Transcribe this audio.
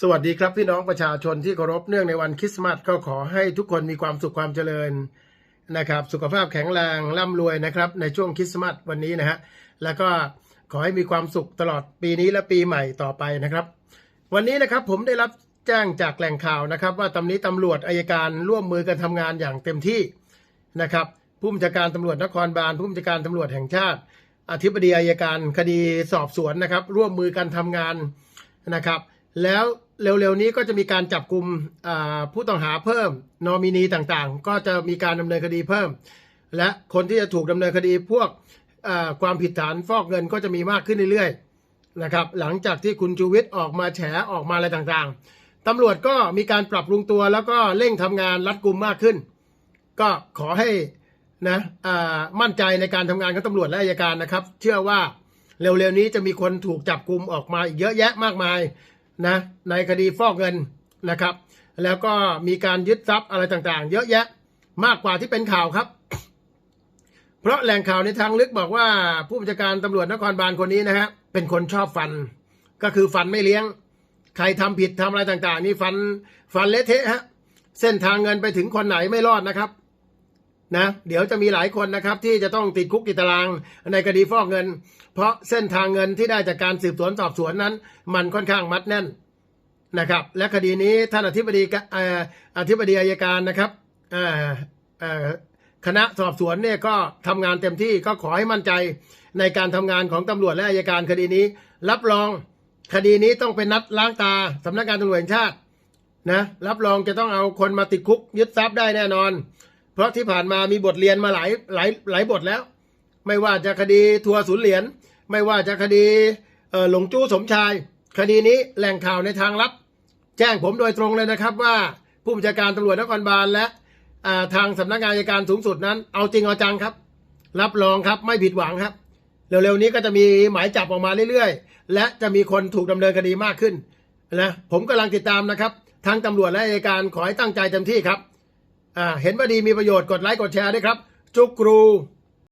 สวัสดีครับพี่น้องประชาชนที่เคารพเนื่องในวันคริสต์มาสก็ขอให้ทุกคนมีความสุขความเจริญนะครับ สุขภาพแข็งแรงร่ำรวยนะครับ ในช่วงคริสต์มาสวันนี้นะฮะแล้วก็ขอให้มีความสุขตลอดปีนี้และปีใหม่ต่อไปนะครับ วันนี้นะครับผมได้รับแจ้งจากแหล่งข่าวนะครับ ว่าตำนี้ตำรวจอายการร่วมมือกันทำงานอย่างเต็มที่นะครับผู้บัญชาการตำรวจนครบาลผู้บัญชาการตำรวจแห่งชาติ อธิบดีอายการคดีสอบสวนนะครับ ร่วมมือกันทำงานนะครับ แล้วเร็วๆนี้ก็จะมีการจับกลุ่มผู้ต้องหาเพิ่ม นอมินีต่างๆ ก็จะมีการดำเนินคดีเพิ่ม และคนที่จะถูกดำเนินคดีพวกความผิดฐานฟอกเงินก็จะมีมากขึ้นเรื่อยๆนะครับหลังจากที่คุณชูวิทย์ออกมาแฉออกมาอะไรต่างๆตำรวจก็มีการปรับปรุงตัวแล้วก็เร่งทำงานรัดกุมมากขึ้น ก็ขอให้นะมั่นใจในการทำงานของตำรวจและอัยการนะครับ เชื่อว่าเร็วๆนี้จะมีคนถูกจับกลุ่มออกมาอีกเยอะแยะมากมาย นะในคดีฟอกเงินนะครับ แล้วก็มีการยึดทรัพย์อะไรต่างๆ เยอะแยะมากกว่าที่เป็นข่าวครับ เพราะแหล่งข่าวในทางลึกบอกว่า ผู้บัญชาการตำรวจนครบาลคนนี้นะฮะเป็นคนชอบฟัน ก็คือฟันไม่เลี้ยง ใครทำผิดทำอะไรต่างๆ นี่ฟันฟันเละเทะฮะเส้นทางเงินไปถึงคนไหนไม่รอดนะครับ นะเดี๋ยวจะมีหลายคนนะครับที่จะต้องติดคุกติดตารางในคดีฟอกเงิน เพราะเส้นทางเงินที่ได้จากการสืบสวนสอบสวนนั้น มันค่อนข้างมัดแน่นนะครับ และคดีนี้ท่านอธิบดีออธิบดีอายการนะครับคณะสอบสวนเนี่ยก็ทำงานเต็มที่ก็ขอให้มั่นใจในการทำงานของตำรวจและอายการคดีนี้ รับรองคดีนี้ต้องเป็นนัดล้างตาสำนักงานตำรวจแห่งชาตินะรับรองจะต้องเอาคนมาติดคุกยึดทรัพย์ได้แน่นอน เพราะที่ผ่านมามีบทเรียนมาหลายหลายหลายบทแล้ว ไม่ว่าจะคดีทัวร์ศูนย์เหรียญไม่ว่าจะคดีหลงจู้สมชาย คดีนี้แหล่งข่าวในทางลับ แจ้งผมโดยตรงเลยนะครับว่าผู้บัญชาการตำรวจนครบาลและทางสำนักงานอัยการสูงสุดนั้น เอาจริงเอาจังครับ รับรองครับไม่ผิดหวังครับ เร็วๆนี้ก็จะมีหมายจับออกมาเรื่อยๆ และจะมีคนถูกดำเนินคดีมากขึ้นนะผมกำลังติดตามนะครับทางตำรวจและอัยการขอให้ตั้งใจเต็มที่ครับ เห็นว่าดีมีประโยชน์กดไลค์กดแชร์ด้วยครับ จุกรู